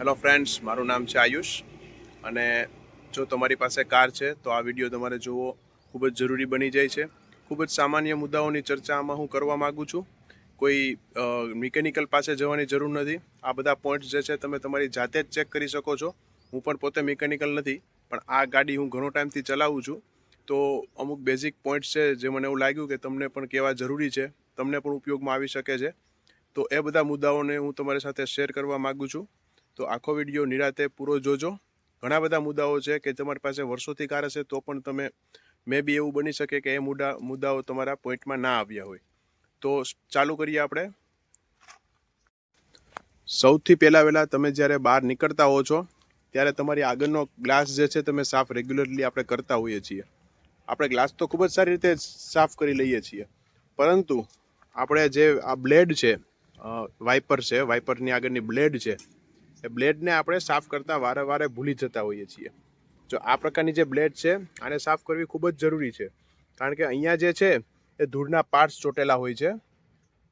Hello friends મારું નામ છે આયુષ અને જો તમારી પાસે કાર છે, તો આ વીડિયો તમારે જોવો. ખૂબ જ જરૂરી બની જાય છે. ખૂબ જ સામાન્ય મુદ્દાઓની ચર્ચા આમાં હું કરવા માગું છું. કોઈ મિકેનિકલ પાસે જવાની જરૂર નથી. આ બધા પોઈન્ટ્સ જે છે, તમે તમારી જાતે જ ચેક કરી શકો છો. હું પણ પોતે મિકેનિકલ નથી, પણ આ ગાડી હું ઘણો ટાઈમથી ચલાવું છું. તો અમુક બેઝિક પોઈન્ટ્સ છે, જે મને એવું લાગ્યું કે તમને પણ કહેવા જરૂરી છે. તમને પણ ઉપયોગમાં આવી શકે છે. તો એ બધા મુદ્દાઓને હું તમારી સાથે શેર કરવા માગું છું. તો આખો વીડિયો નિરાતે પૂરો જોજો. ઘણા બધા મુદ્દાઓ છે કે તમારી પાસે વર્ષોથી કાર હશે તો પણ તમે મે બી એવું બની શકે કે એ મુદ્દા, મુદ્દાઓ તમારા પોઈન્ટમાં ના આવ્યા હોય. તો ચાલુ કરીએ આપણે. સૌથી પહેલાં વહેલાં તમે જ્યારે બહાર નીકળતા હો છો, ત્યારે તમારી આગળનો ગ્લાસ જે છે તમે સાફ રેગ્યુલરલી આપણે કરતા હોઈએ છીએ. આપણે ગ્લાસ તો ખૂબ જ સારી રીતે સાફ કરી લઈએ છીએ. પરંતુ, આપણે જે આ બ્લેડ છે વાઇપર છે, વાઇપરની આગળની બ્લેડ છે એ બ્લેડને આપણે સાફ કરતા વારે ભૂલી જતા હોઈએ છીએ. જો આ પ્રકારની જે બ્લેડ છે, આને સાફ કરવી ખૂબ જ જરૂરી છે. કારણ કે અહીંયા જે છે, એ ધૂળના પાર્ટ્સ ચોટેલા હોય છે.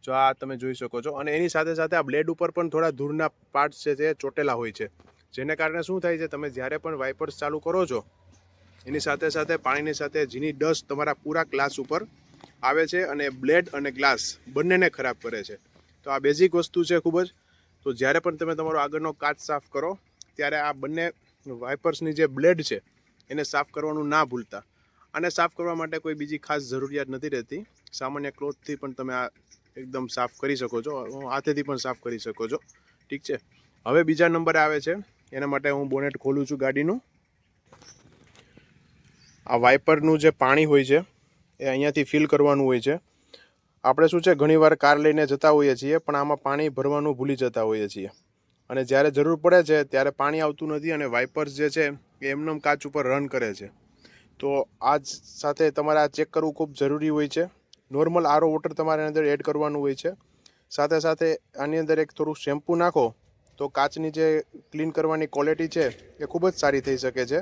જો આ તમે જોઈ શકો છો. અને એની સાથે સાથે આ બ્લેડ ઉપર પણ થોડા ધૂળના પાર્ટ્સ છે તે ચોટેલા હોય છે. જેને કારણે શું થાય છે, તમે જ્યારે પણ વાઇપર્સ ચાલુ કરો છો, એની સાથે સાથે પાણીની સાથે ઝીણી ડસ્ટ તમારા પૂરા ગ્લાસ ઉપર આવે છે અને બ્લેડ અને ગ્લાસ બંનેને ખરાબ કરે છે. તો આ બેઝિક વસ્તુ છે ખૂબ જ. તો જ્યારે પણ તમે તમારો આગળનો કાચ સાફ કરો, ત્યારે આ બંને વાઇપર્સની જે બ્લેડ છે, એને સાફ કરવાનું ના ભૂલતા. આને સાફ કરવા માટે કોઈ બીજી ખાસ જરૂરિયાત નથી રહેતી. સામાન્ય ક્લોથથી પણ તમે આ એકદમ સાફ કરી શકો છો. હાથેથી પણ સાફ કરી શકો છો. ઠીક છે? હવે બીજા નંબરે આવે છે. એના માટે હું બોનેટ ખોલું છું ગાડીનું. આ વાઇપરનું જે પાણી હોય છે, એ અહીંયાથી ફિલ કરવાનું હોય છે. આપણે શું છે, ઘણીવાર કાર લઈને જતા હોઈએ છીએ, પણ આમાં પાણી ભરવાનું ભૂલી જતા હોઈએ છીએ. અને જ્યારે જરૂર પડે છે, ત્યારે પાણી આવતું નથી અને વાઇપર્સ જે છે, એ એમનેમ કાચ ઉપર રન કરે છે. તો આ સાથે તમારે આ ચેક કરવું ખૂબ જરૂરી હોય છે. નોર્મલ આરો વોટર તમારે અંદર એડ કરવાનું હોય છે. સાથે સાથે આની અંદર એક થોડું શેમ્પૂ નાખો, તો કાચની જે ક્લીન કરવાની ક્વોલિટી છે, એ ખૂબ જ સારી થઈ શકે છે.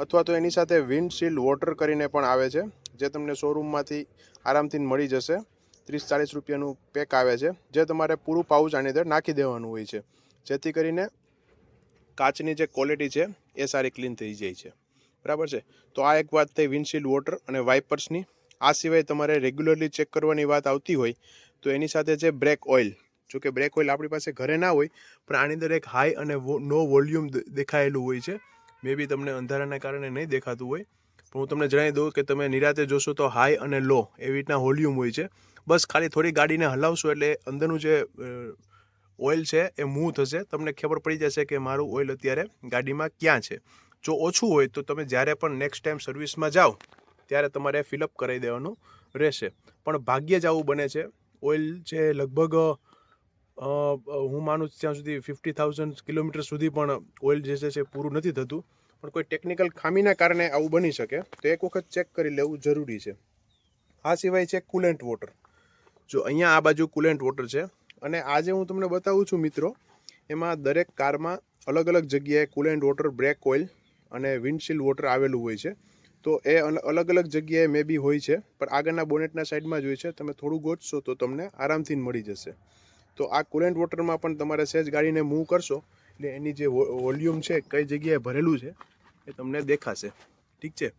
અથવા તો એની સાથે વિન્ડશીલ્ડ વોટર કરીને પણ આવે છે, જે તમને શોરૂમમાંથી આરામથી મળી જશે. ત્રીસ ચાલીસ રૂપિયાનું પેક આવે છે, જે તમારે પૂરું પાઉચ આની અંદર નાખી દેવાનું હોય છે. જેથી કરીને કાચની જે ક્વોલિટી છે, એ સારી ક્લીન થઈ જાય છે. બરાબર છે? તો આ એક વાત થઈ વિન્ડશીલ્ડ વોટર અને વાઇપર્સની આ સિવાય તમારે રેગ્યુલરલી ચેક કરવાની વાત આવતી હોય, તો એની સાથે છે બ્રેક ઓઇલ જો કે બ્રેક ઓઇલ આપણી પાસે ઘરે ના હોય, પણ આની અંદર એક હાઈ અને નો વોલ્યુમ દેખાયેલું હોય છે. મે બી તમને અંધારાના કારણે નહીં દેખાતું હોય. પણ હું તમને જણાવી દઉં કે તમે નિરાતે જોશો તો હાઈ અને લો એવી રીતના વોલ્યુમ હોય છે. બસ ખાલી થોડી ગાડીને હલાવશો એટલે અંદરનું જે ઓઇલ છે એ મૂવ થશે. તમને ખબર પડી જશે કે મારું ઓઇલ અત્યારે ગાડીમાં ક્યાં છે. જો ઓછું હોય તો તમે જ્યારે પણ નેક્સ્ટ ટાઈમ સર્વિસમાં જાઓ, ત્યારે તમારે ફિલઅપ કરાવી દેવાનું રહેશે. પણ ભાગ્યે જ આવું બને છે. ઓઇલ છે લગભગ હું માનું ત્યાં સુધી ફિફ્ટી થાઉઝન્ડ કિલોમીટર સુધી પણ ઓઇલ જે છે પૂરું નથી થતું. પણ કોઈ ટેકનિકલ ખામીના કારણે આવું બની શકે, તો એક વખત ચેક કરી લેવું જરૂરી છે. આ સિવાય છે કુલેન્ટ વોટર જો અહીંયા આ બાજુ કુલેન્ટ વોટર છે, અને આજે હું તમને બતાવું છું મિત્રો, એમાં દરેક કારમાં અલગ અલગ જગ્યાએ કુલેન્ટ વોટર બ્રેક ઓઇલ અને વિન્ડશીલ્ડ વોટર આવેલું હોય છે. તો એ અલગ અલગ જગ્યાએ મે બી હોય છે, પણ આગળના બોનેટના સાઈડમાં જ હોય છે. તમે થોડું ગોતશો તો તમને આરામથી મળી જશે. તો આ કુલેન્ટ વોટરમાં પણ તમારે સહેજ ગાડીને મૂવ કરશો, એટલે એની જે વોલ્યુમ છે, કઈ જગ્યાએ ભરેલું છે એ તમને દેખાશે. ઠીક છે?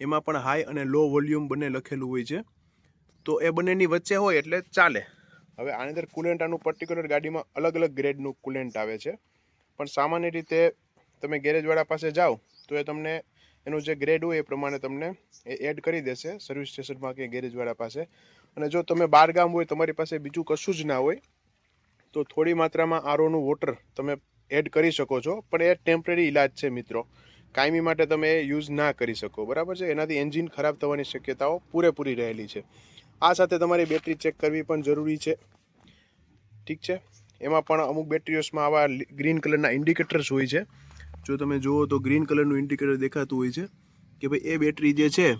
એમાં પણ હાઈ અને લો વોલ્યુમ બંને લખેલું હોય છે. તો એ બંનેની વચ્ચે હોય એટલે ચાલે. હવે આની અંદર કુલેન્ટ આનું પર્ટિક્યુલર ગાડીમાં અલગ અલગ ગ્રેડનું કુલેન્ટ આવે છે. પણ સામાન્ય રીતે તમે ગેરેજવાળા પાસે જાઓ, તો એ તમને એનું જે ગ્રેડ હોય એ પ્રમાણે તમને એ એડ કરી દેશે સર્વિસ સ્ટેશનમાં કે ગેરેજવાળા પાસે. અને જો તમે બાર ગામ હોય, તમારી પાસે બીજું કશું જ ના હોય, તો થોડી માત્રામાં આરોનું વોટર તમે એડ કરી શકો છો. પણ એ ટેમ્પરરી ઇલાજ છે મિત્રો. કાયમી માટે તમે યુઝ ના કરી શકો. બરાબર છે? એનાથી એન્જિન ખરાબ થવાની શક્યતાઓ પૂરેપૂરી રહેલી છે. આ સાથે તમારી બેટરી ચેક કરવી પણ જરૂરી છે. ઠીક છે? એમાં પણ અમુક બેટરીઓસમાં આવા ગ્રીન કલરના ઇન્ડિકેટર્સ હોય છે. જો તમે જુઓ તો ગ્રીન કલરનું ઇન્ડિકેટર દેખાતું હોય છે કે ભાઈ એ બેટરી જે છે,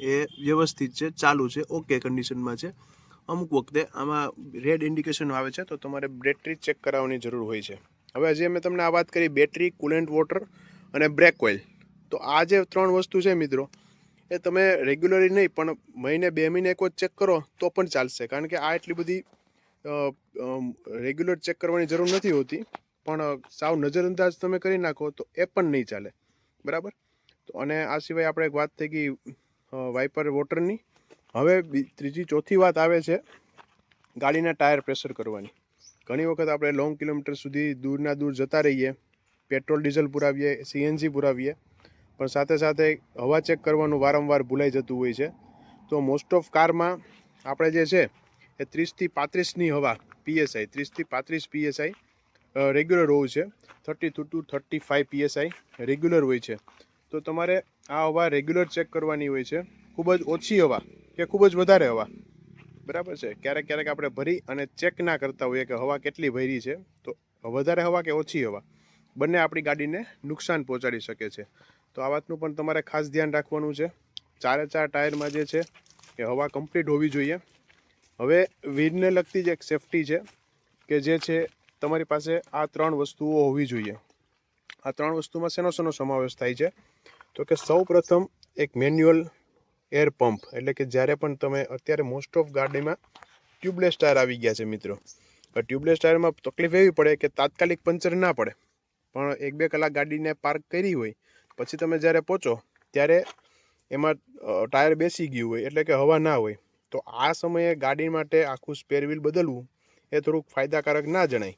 એ વ્યવસ્થિત છે, ચાલુ છે ઓકે કન્ડિશનમાં છે. અમુક વખતે આમાં રેડ ઇન્ડિકેશન આવે છે તો તમારે બેટરી ચેક કરાવવાની જરૂર હોય છે. હવે જે મેં તમને આ વાત કરી બેટરી કુલેન્ટ વોટર અને બ્રેક ઓઇલ. તો આ જે ત્રણ વસ્તુ છે મિત્રો, એ તમે રેગ્યુલરી નહીં, પણ મહિને બે મહિને એક ચેક કરો, તો પણ ચાલશે. કારણ કે આ એટલી બધી રેગ્યુલર ચેક કરવાની જરૂર નથી હોતી. પણ સાવ નજરઅંદાજ તમે કરી નાખો, તો એ પણ નહીં ચાલે. બરાબર? તો અને આ સિવાય આપણે એક વાત થઈ ગઈ વાઇપર વોટરની હવે ત્રીજી, ચોથી વાત આવે છે ગાડીના ટાયર પ્રેશર કરવાની. ઘણી વખત આપણે લોંગ કિલોમીટર સુધી દૂરના દૂર જતા રહીએ પેટ્રોલ, ડીઝલ પુરાવીએ સીએનજી પુરાવીએ. પણ સાથે સાથે હવા ચેક કરવાનું વારંવાર ભૂલાઈ જતું હોય છે. તો મોસ્ટ ઓફ કારમાં આપણે જે છે એ ત્રીસથી પાંત્રીસની હવા પીએસઆઈ ત્રીસથી પાંત્રીસ પીએસઆઈ રેગ્યુલર હોવું છે. Thirty two two thirty five PSI regular હોય છે. તો તમારે આ હવા રેગ્યુલર ચેક કરવાની હોય છે. ખૂબ જ ઓછી હવા કે ખૂબ જ વધારે હવા. બરાબર છે? ક્યારેક ક્યારેક આપણે ભરી અને ચેક ના કરતા હોઈએ કે હવા કેટલી ભરી છે. તો વધારે હવા કે ઓછી હવા? બંને આપણી ગાડીને નુકસાન પહોંચાડી શકે છે. તો આ વાતનું પણ તમારે ખાસ ધ્યાન રાખવાનું છે. ચારે ચાર ટાયરમાં જે છે એ હવા કમ્પ્લીટ હોવી જોઈએ. હવે વીરને લગતી જ એક સેફટી છે કે જે છે તમારી પાસે આ ત્રણ વસ્તુઓ હોવી જોઈએ. આ ત્રણ વસ્તુમાં શેનો શેનો સમાવેશ થાય છે? તો કે સૌ પ્રથમ એક મેન્યુઅલ એર પંપ, એટલે કે જ્યારે પણ તમે અત્યારે મોસ્ટ ઓફ ગાડીમાં ટ્યુબલેસ ટાયર આવી ગયા છે મિત્રો. ટ્યુબલેસ ટાયરમાં તકલીફ એવી પડે કે તાત્કાલિક પંચર ના પડે. પણ એક બે કલાક ગાડીને પાર્ક કરી હોય, પછી તમે જ્યારે પહોંચો, ત્યારે એમાં ટાયર બેસી ગયું હોય, એટલે કે હવા ના હોય, તો આ સમયે ગાડી માટે આખું સ્પેર બદલવું એ થોડુંક ફાયદાકારક ના જણાય.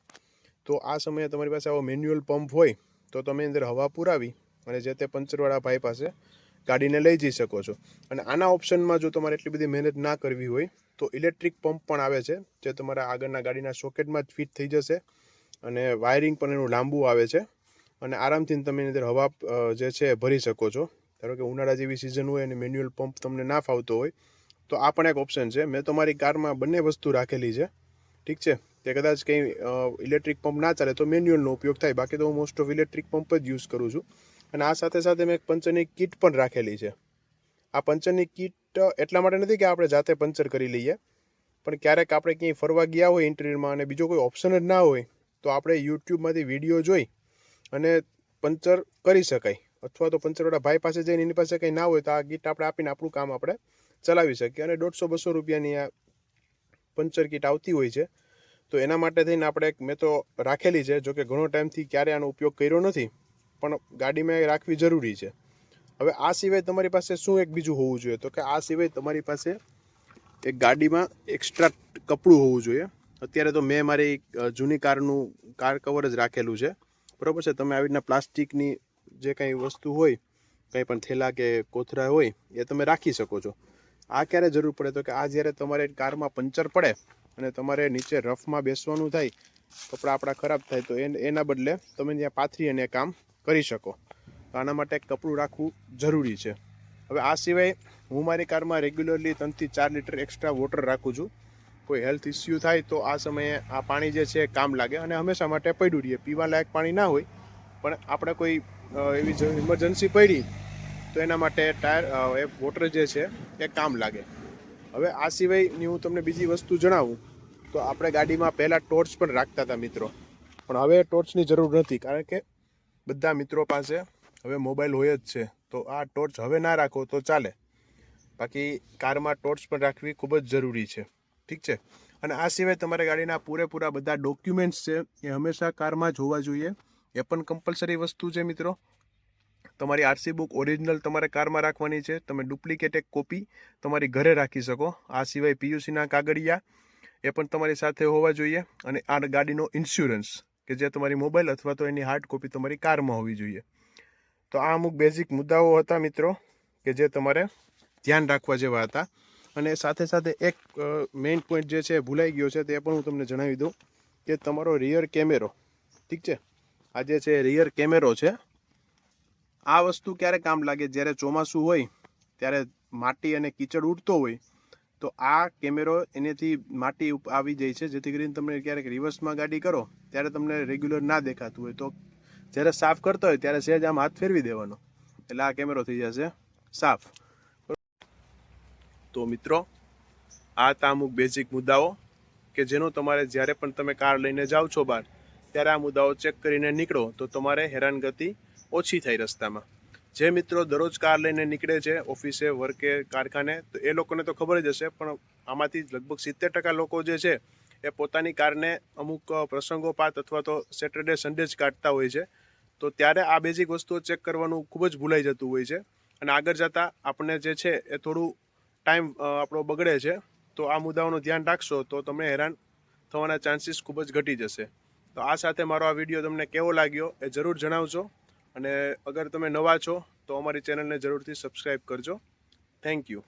તો આ સમયે તમારી પાસે આવો મેન્યુઅલ પંપ હોય, તો તમે અંદર હવા પુરાવી અને જે તે પંચરવાળા ભાઈ પાસે ગાડીને લઈ જઈ શકો છો. અને આના ઓપ્શનમાં જો તમારે એટલી બધી મહેનત ના કરવી હોય, તો ઇલેક્ટ્રિક પંપ પણ આવે છે, જે તમારા આગળના ગાડીના સોકેટમાં જ ફિટ થઈ જશે. અને વાયરિંગ પણ એનું લાંબુ આવે છે. અને આરામથી તમે એની અંદર હવા જે છે ભરી શકો છો. ધારો કે ઉનાળા જેવી સિઝન હોય અને મેન્યુઅલ પંપ તમને ના ફાવતો હોય, તો આ પણ એક ઓપ્શન છે. મેં તમારી કારમાં બંને વસ્તુ રાખેલી છે. ઠીક છે? તે કદાચ કંઈ ઇલેક્ટ્રિક પંપ ના ચાલે તો મેન્યુઅલનો ઉપયોગ થાય. બાકી તો હું મોસ્ટ ઓફ ઇલેક્ટ્રિક પંપ જ યુઝ કરું છું. અને આ સાથે સાથે મેં એક પંચરની કીટ પણ રાખેલી છે. આ પંચરની કીટ એટલા માટે નથી કે આપણે જાતે પંચર કરી લઈએ. પણ ક્યારેક આપણે ક્યાંય ફરવા ગયા હોય ઇન્ટિરિયરમાં અને બીજો કોઈ ઓપ્શન જ ના હોય તો આપણે યુટ્યુબમાંથી વીડિયો જોઈ અને પંચર કરી શકાય. અથવા તો પંચરવાળા ભાઈ પાસે જઈને એની પાસે કંઈ ના હોય તો આ કીટ આપણે આપીને આપણું કામ આપણે ચલાવી શકીએ. અને દોઢસો બસો રૂપિયાની આ પંચર કીટ આવતી હોય છે. તો એના માટે થઈને આપણે મેં તો રાખેલી છે, જોકે ઘણો ટાઈમથી ક્યારે આનો ઉપયોગ કર્યો નથી, પણ ગાડીમાં રાખવી જરૂરી છે. હવે આ સિવાય તમારી પાસે શું એક બીજું હોવું જોઈએ? તો કે આ સિવાય તમારી પાસે એક ગાડીમાં એક્સ્ટ્રા કપડું હોવું જોઈએ. અત્યારે તો મેં મારી જૂની કારનું, કાર કવર જ રાખેલું છે. બરાબર છે? તમે આવી રીતના પ્લાસ્ટિકની જે કંઈ વસ્તુ હોય, કંઈ પણ થેલા કે કોથરા હોય, એ તમે રાખી શકો છો. આ ક્યારે જરૂર પડે? તો કે આ જ્યારે તમારે કારમાં પંચર પડે અને તમારે નીચે રફમાં બેસવાનું થાય, કપડાં આપણા ખરાબ થાય, તો એન- બદલે તમે ત્યાં પાથરી અને કામ કરી શકો. તો આના માટે કપડું રાખવું જરૂરી છે. હવે આ સિવાય હું મારી કારમાં રેગ્યુલરલી ત્રણથી ચાર લીટર એક્સ્ટ્રા વોટર રાખું છું. કોઈ હેલ્થ ઇસ્યુ થાય તો આ સમયે આ પાણી જે છે કામ લાગે અને હંમેશા માટે પડ્યું રહીએ. પીવા લાયક પાણી ના હોય, પણ આપણે કોઈ એવી ઇમરજન્સી પડી, તો એના માટે ટાયર એ વોટર જે છે એ કામ લાગે. હવે આ સિવાયની હું તમને બીજી વસ્તુ જણાવું, તો આપણે ગાડીમાં પહેલાં ટોર્ચ પણ રાખતા હતા મિત્રો. પણ હવે ટોર્ચની જરૂર નથી, કારણ કે બધા મિત્રો પાસે હવે મોબાઈલ હોય જ છે. તો આ ટોર્ચ હવે ના રાખો તો ચાલે. બાકી કારમાં ટોર્ચ પણ રાખવી ખૂબ જ જરૂરી છે. ઠીક છે? અને આ સિવાય તમારે ગાડીના પૂરેપૂરા બધા ડોક્યુમેન્ટ્સ છે, એ હંમેશા કારમાં જ હોવા જોઈએ. એ પણ કમ્પલસરી વસ્તુ છે મિત્રો. તમારી આરસી બુક ઓરિજિનલ તમારે કારમાં રાખવાની છે. તમે ડુપ્લિકેટ એક કોપી તમારી ઘરે રાખી શકો. આ સિવાય પીયુસીના કાગળિયા એ પણ તમારી સાથે હોવા જોઈએ. અને આ ગાડીનો ઇન્સ્યોરન્સ કે જે તમારી મોબાઈલ અથવા તો એની હાર્ડ કોપી તમારી કારમાં હોવી જોઈએ. તો આ અમુક બેઝિક મુદ્દાઓ હતા મિત્રો, કે જે તમારે ધ્યાન રાખવા જેવા હતા. અને સાથે સાથે એક મેઇન પોઈન્ટ જે છે ભૂલાઈ ગયો છે તે પણ હું તમને જણાવી દઉં કે તમારો રિયર કેમેરો ઠીક છે? આ જે છે રિયર કેમેરો છે. આ વસ્તુ ક્યારે કામ લાગે? જ્યારે ચોમાસું હોય, ત્યારે માટી અને કીચડ ઉડતો હોય, તો આ કેમેરો એનેથી માટી આવી જાય છે. જેથી કરીને તમે ક્યારેક રિવર્સમાં ગાડી કરો, ત્યારે તમને રેગ્યુલર ના દેખાતું હોય. તો જ્યારે સાફ કરતો હોય, ત્યારે સહેજ આમ હાથ ફેરવી દેવાનો. એટલે આ કેમેરો થઈ જશે સાફ. તો મિત્રો, આ તા અમુક બેઝિક મુદ્દાઓ કે જેનો તમારે જ્યારે પણ તમે કાર લઈને જાઓ છો બહાર, ત્યારે આ મુદ્દાઓ ચેક કરીને નીકળો તો તમારે હેરાનગતિ ઓછી થાય રસ્તામાં. જે મિત્રો દરરોજ કાર લઈને નીકળે છે, ઓફિસે વર્કે કારખાને, તો એ લોકોને તો ખબર જ હશે, પણ આમાંથી લગભગ સિત્તેર ટકા લોકો જે છે, એ પોતાની કારને અમુક પ્રસંગોપાત અથવા તો સેટરડે સન્ડે જ કાઢતા હોય છે. તો ત્યારે આ બેઝિક વસ્તુઓ ચેક કરવાનું ખૂબ જ ભૂલાઈ જતું હોય છે. અને આગળ જતાં આપણે જે છે, એ થોડું ટાઈમ આપણો બગડે છે, તો આ મુદ્દાઓનું ધ્યાન રાખશો તો તમે હેરાન થવાના ચાન્સીસ ખૂબ જ ઘટી જશે. તો આ સાથે મારો આ વીડિયો તમને કેવો લાગ્યો એ જરૂર જણાવજો અને અગર તમે નવા છો તો અમારી ચેનલને જરૂરથી સબસ્ક્રાઈબ કરજો. Thank you